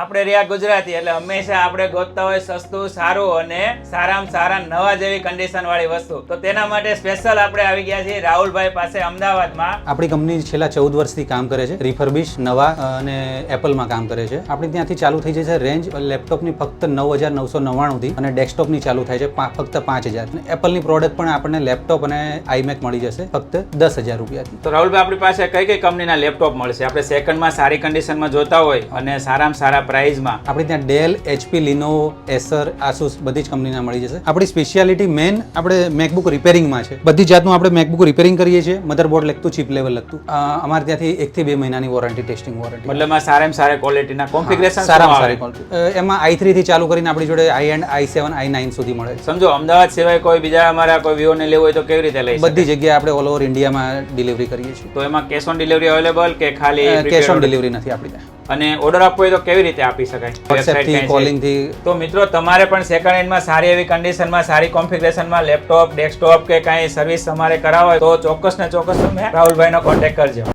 આપણે રહ્યા ગુજરાતી એટલે હંમેશા આપણે ગોતતા હોય સસ્તું સારું અને સારામાં સારા નવા જેવી કન્ડિશન વાળી વસ્તુ. તો તેના માટે સ્પેશિયલ આપણે આવી ગયા છીએ રાહુલભાઈ પાસે અમદાવાદમાં. આપણી કંપની છેલ્લા ચૌદ વર્ષથી કામ કરે છે રિફર્બિશ નવા અને એપલમાં કામ કરે છે. આપણે ત્યાંથી ચાલુ થઈ જાય છે રેન્જ લેપટોપની ફક્ત નવ હજાર નવસો નવ્વાણુંથી અને ડેસ્કટોપની ચાલુ થાય છે ફક્ત પાંચ હજાર. એપલની પ્રોડક્ટ પણ આપણને લેપટોપ અને આઈમેક મળી જશે ફક્ત દસ હજાર રૂપિયાથી. તો રાહુલભાઈ આપણી પાસે કઈ કઈ કંપનીના લેપટોપ મળશે? આપણે સેકન્ડમાં સારી કન્ડિશનમાં જોતા હોય અને સારામાં સારા પ્રાઇઝમાં આપણે ત્યાં Dell HP Lenovo Acer Asus બધી જ કંપનીના મળી જશે. આપણી સ્પેશિયાલિટી મેન આપણે મેકબુક રિપેરિંગમાં છે. બધી જાતનું આપણે મેકબુક રિપેરિંગ કરીએ છીએ. મધરબોર્ડ લગતું ચીપ લેવલ લગતું અમારે ત્યાંથી એકથી બે મહિનાની વોરંટી ટેસ્ટિંગ વોરંટી મતલબ સારામાં સારા ક્વોલિટીના કોન્ફિગરેશન સારામાં સારી ક્વોલિટી એમાં આઈ થ્રી થી ચાલુ કરીને આપણી જોડે I and I seven I nine સુધી મળે સમજો અમદાવાદ સિવાય કોઈ બીજા અમારા કોઈ વિવો ને લેવું હોય તો કેવી રીતે લઈ બધી જગ્યાએ આપણે ઓલ ઓવર ઇન્ડિયામાં ડિલિવરી કરીએ છીએ. તો એમાં કેશ ઓન ડિલિવરી અવેલેબલ કે ખાલી કેશ ઓન ડિલિવરી નથી આપણી ત્યાં. અને ઓર્ડર આપવો હોય તો કેવી રીતે આપી શકાય? વોટ્સએપ Website થી ક્યાંય છે? કોલિંગથી. તો મિત્રો તમારે પણ સેકન્ડ હેન્ડમાં સારી એવી કન્ડિશનમાં સારી કોન્ફિગરેશનમાં લેપટોપ ડેસ્કટોપ કે કાંઈ સર્વિસ તમારે કરાવો હોય તો ચોક્કસ ને ચોક્કસ તમે રાહુલભાઈનો કોન્ટેક્ટ કરજો.